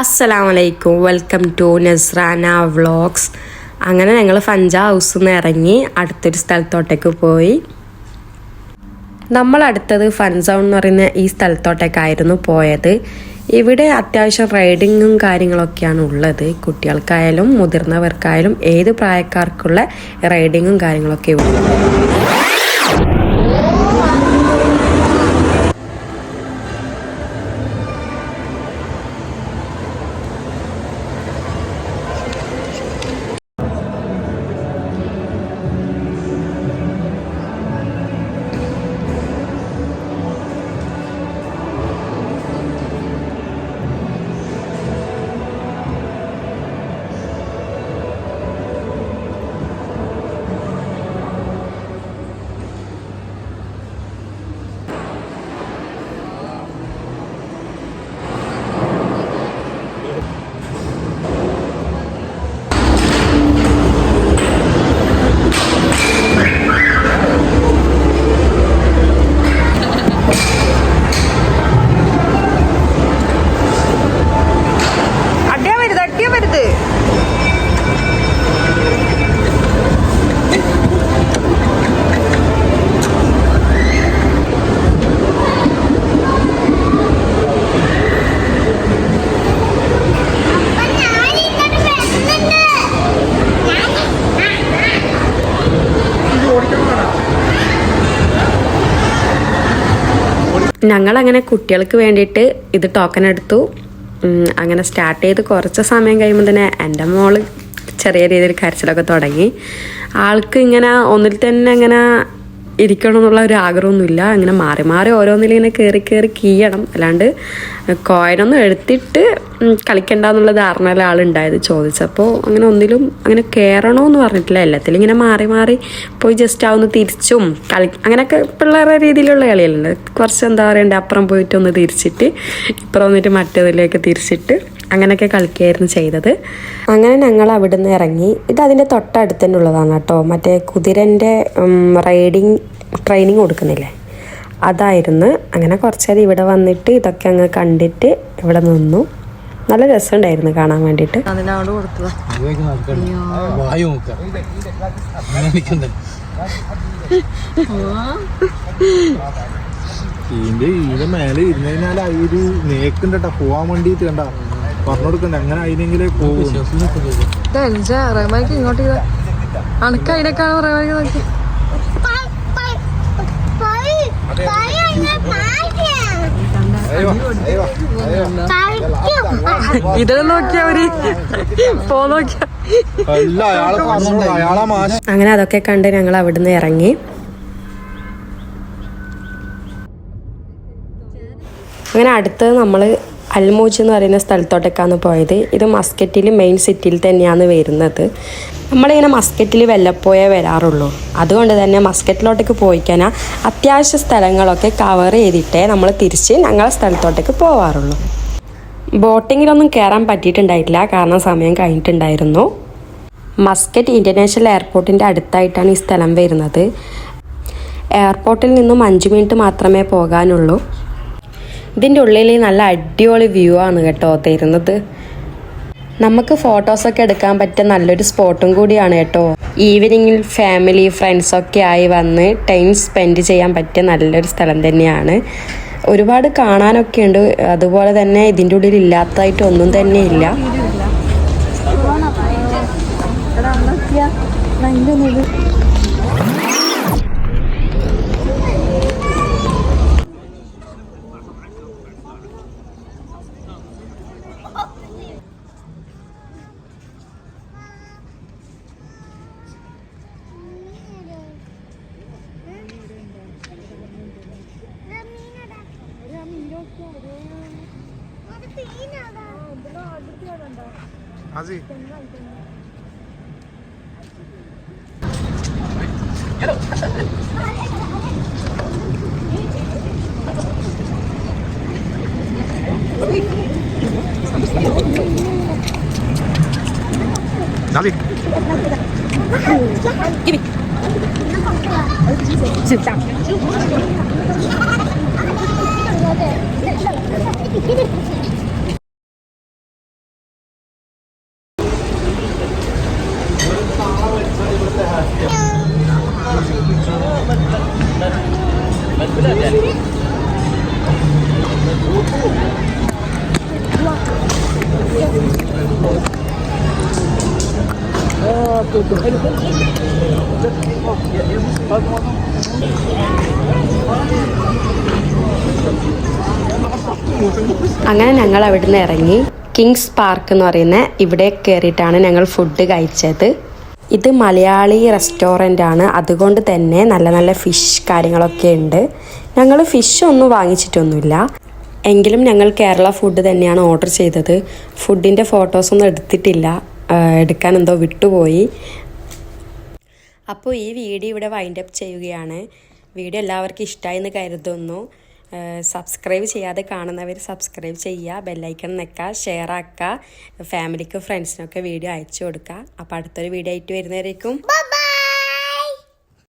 അസ്സലാം വലൈക്കും welcome to Nasrana vlogs അങ്ങനെ ഞങ്ങൾ ഫഞ്ച ഹൗസിൽ നിന്ന് ഇറങ്ങി അടുത്തൊരു സ്ഥലത്തോട്ടേക്ക് പോയി. നമ്മൾ അടുത്തത് എന്ന് പറയുന്ന ഈ സ്ഥലത്തോട്ടേക്കായിരുന്നു പോയത്. ഇവിടെ അത്യാവശ്യം റൈഡിങ്ങും കാര്യങ്ങളൊക്കെയാണ് ഉള്ളത്. കുട്ടികൾക്കായാലും മുതിർന്നവർക്കായാലും ഏത് പ്രായക്കാർക്കുള്ള റൈഡിങ്ങും കാര്യങ്ങളൊക്കെ ഉണ്ട് ഞങ്ങളങ്ങനെ കുട്ടികൾക്ക് വേണ്ടിയിട്ട് ഇത് ടോക്കൺ എടുത്തു. അങ്ങനെ സ്റ്റാർട്ട് ചെയ്ത് കുറച്ച് സമയം കഴിയുമ്പോൾ തന്നെ എന്റെ മോൾ ചെറിയ രീതിയിൽ കരച്ചിലൊക്കെ തുടങ്ങി. ആൾക്ക് ഇങ്ങനെ ഒന്നിൽ തന്നെ ഇങ്ങനെ ഇരിക്കണം എന്നുള്ള ഒരു ആഗ്രഹമൊന്നുമില്ല. അങ്ങനെ മാറി മാറി ഓരോന്നിലിങ്ങനെ കയറി കയറി കീയണം. അല്ലാണ്ട് കോയിനൊന്നും എടുത്തിട്ട് കളിക്കണ്ട എന്നുള്ള ധാരണയില ആളുണ്ടായത് ചോദിച്ചപ്പോൾ അങ്ങനെ ഒന്നിലും അങ്ങനെ കയറണമെന്ന് പറഞ്ഞിട്ടില്ല. എല്ലാത്തിലും ഇങ്ങനെ മാറി മാറി പോയി ജസ്റ്റ് ആവുന്ന തിരിച്ചും കളി അങ്ങനെയൊക്കെ പിള്ളേരുടെ രീതിയിലുള്ള കളിയല്ലേ. കുറച്ച് എന്താ പറയണ്ടേ അപ്പുറം പോയിട്ട് ഒന്ന് തിരിച്ചിട്ട് ഇപ്പുറം വന്നിട്ട് മറ്റേതിലേക്ക് തിരിച്ചിട്ട് അങ്ങനെയൊക്കെ കളിക്കുകയായിരുന്നു ചെയ്തത്. അങ്ങനെ ഞങ്ങൾ അവിടെ നിന്ന് ഇറങ്ങി. ഇത് അതിന്റെ തൊട്ടടുത്ത് തന്നെ ഉള്ളതാണ് കേട്ടോ. മറ്റേ കുതിരന്റെ റൈഡിങ് ട്രെയിനിങ് കൊടുക്കുന്നില്ലേ? അതായിരുന്നു. അങ്ങനെ കുറച്ചേരം ഇവിടെ വന്നിട്ട് ഇതൊക്കെ അങ്ങ് കണ്ടിട്ട് ഇവിടെ നിന്നു. നല്ല രസമുണ്ടായിരുന്നു കാണാൻ വേണ്ടിയിട്ട്. അതിനോട് കൊടുത്തതാ. മേലെ ഇരുന്ന് കഴിഞ്ഞാൽ ഒരു നേക്കുണ്ടട്ടാ പോവാൻ വേണ്ടിട്ട് കണ്ട? പറഞ്ഞു കൊടുക്കണ്ട അങ്ങനെ അതിനെങ്കിലേ പോകും? ഇതെഞ്ചാ റഹ്മാനിക്ക് ഇങ്ങോട്ട് ചെയ്താ അനക്ക് അതിനേക്കാണ് റഹ്മാനിക്ക് നോക്കി? ഇത് നോക്കിയാ അവർ. പോ നോക്കിയാ. അല്ല അയാളെ പറഞ്ഞു അയാളെ മാഷ്. അങ്ങനെ അതൊക്കെ കണ്ട് ഞങ്ങൾ അവിടുന്ന് ഇറങ്ങി. അങ്ങനെ അടുത്തത് നമ്മൾ അൽമൂച്ച് എന്ന് പറയുന്ന സ്ഥലത്തോട്ടേക്കാണ് പോയത്. ഇത് മസ്കറ്റിൽ മെയിൻ സിറ്റിയിൽ തന്നെയാണ് വരുന്നത്. നമ്മളിങ്ങനെ മസ്കറ്റിൽ വെല്ലപ്പോയേ വരാറുള്ളൂ. അതുകൊണ്ട് തന്നെ മസ്കറ്റിലോട്ടേക്ക് പോയിക്കാനാ അത്യാവശ്യ സ്ഥലങ്ങളൊക്കെ കവർ ചെയ്തിട്ടേ നമ്മൾ തിരിച്ച് ഞങ്ങളുടെ സ്ഥലത്തോട്ടേക്ക് പോവാറുള്ളൂ. ബോട്ടിങ്ങിലൊന്നും കയറാൻ പറ്റിയിട്ടുണ്ടായിട്ടില്ല. കാരണം സമയം കഴിഞ്ഞിട്ടുണ്ടായിരുന്നു. മസ്കറ്റ് ഇന്റർനാഷണൽ എയർപോർട്ടിന്റെ അടുത്തായിട്ടാണ് ഈ സ്ഥലം വരുന്നത്. എയർപോർട്ടിൽ നിന്നും അഞ്ച് മിനിറ്റ് മാത്രമേ പോകാനുള്ളൂ. ഇതിന്റെ ഉള്ളിൽ നല്ല അടിപൊളി വ്യൂ ആണ് കേട്ടോ തരുന്നത്. നമുക്ക് ഫോട്ടോസൊക്കെ എടുക്കാൻ പറ്റിയ നല്ലൊരു സ്പോട്ടും കൂടിയാണ് കേട്ടോ. ഈവനിങ്ങിൽ ഫാമിലി ഫ്രണ്ട്സൊക്കെ ആയി വന്ന് ടൈം സ്പെൻഡ് ചെയ്യാൻ പറ്റിയ നല്ലൊരു സ്ഥലം തന്നെയാണ്. ഒരുപാട് കാണാനൊക്കെ ഉണ്ട്. അതുപോലെ തന്നെ ഇതിന്റെ ഉള്ളിൽ ഇല്ലാത്തതായിട്ട് ഒന്നും തന്നെ ഇല്ല. ഹാസി hello Dali. Give me. Sit down. Oh, ya, ya, അങ്ങനെ ഞങ്ങൾ അവിടുന്ന് ഇറങ്ങി. കിങ്സ് പാർക്ക് എന്ന് പറയുന്ന ഇവിടെ കയറിയിട്ടാണ് ഞങ്ങൾ ഫുഡ് കഴിച്ചത്. ഇത് മലയാളി റെസ്റ്റോറന്റ് ആണ്. അതുകൊണ്ട് തന്നെ നല്ല നല്ല ഫിഷ് കാര്യങ്ങളൊക്കെ ഉണ്ട്. ഞങ്ങൾ ഫിഷ് ഒന്നും വാങ്ങിച്ചിട്ടൊന്നുമില്ല. എങ്കിലും ഞങ്ങൾ കേരള ഫുഡ് തന്നെയാണ് ഓർഡർ ചെയ്തത്. ഫുഡിന്റെ ഫോട്ടോസൊന്നും എടുത്തിട്ടില്ല. എടുക്കാൻ എന്തോ വിട്ടുപോയി. അപ്പോൾ ഈ വീഡിയോ ഇവിടെ വൈൻഡപ്പ് ചെയ്യുകയാണ്. വീഡിയോ എല്ലാവർക്കും ഇഷ്ടമായി എന്ന് കരുതുന്നു. സബ്സ്ക്രൈബ് ചെയ്യാതെ കാണുന്നവർ സബ്സ്ക്രൈബ് ചെയ്യുക ബെല്ലൈക്കൺ നിൽക്കുക ഷെയർ ആക്കുക ഫാമിലിക്കും ഫ്രണ്ട്സിനൊക്കെ വീഡിയോ അയച്ചു കൊടുക്കുക. അപ്പോൾ അടുത്തൊരു വീഡിയോ ആയിട്ട് വരുന്നവരേക്കും.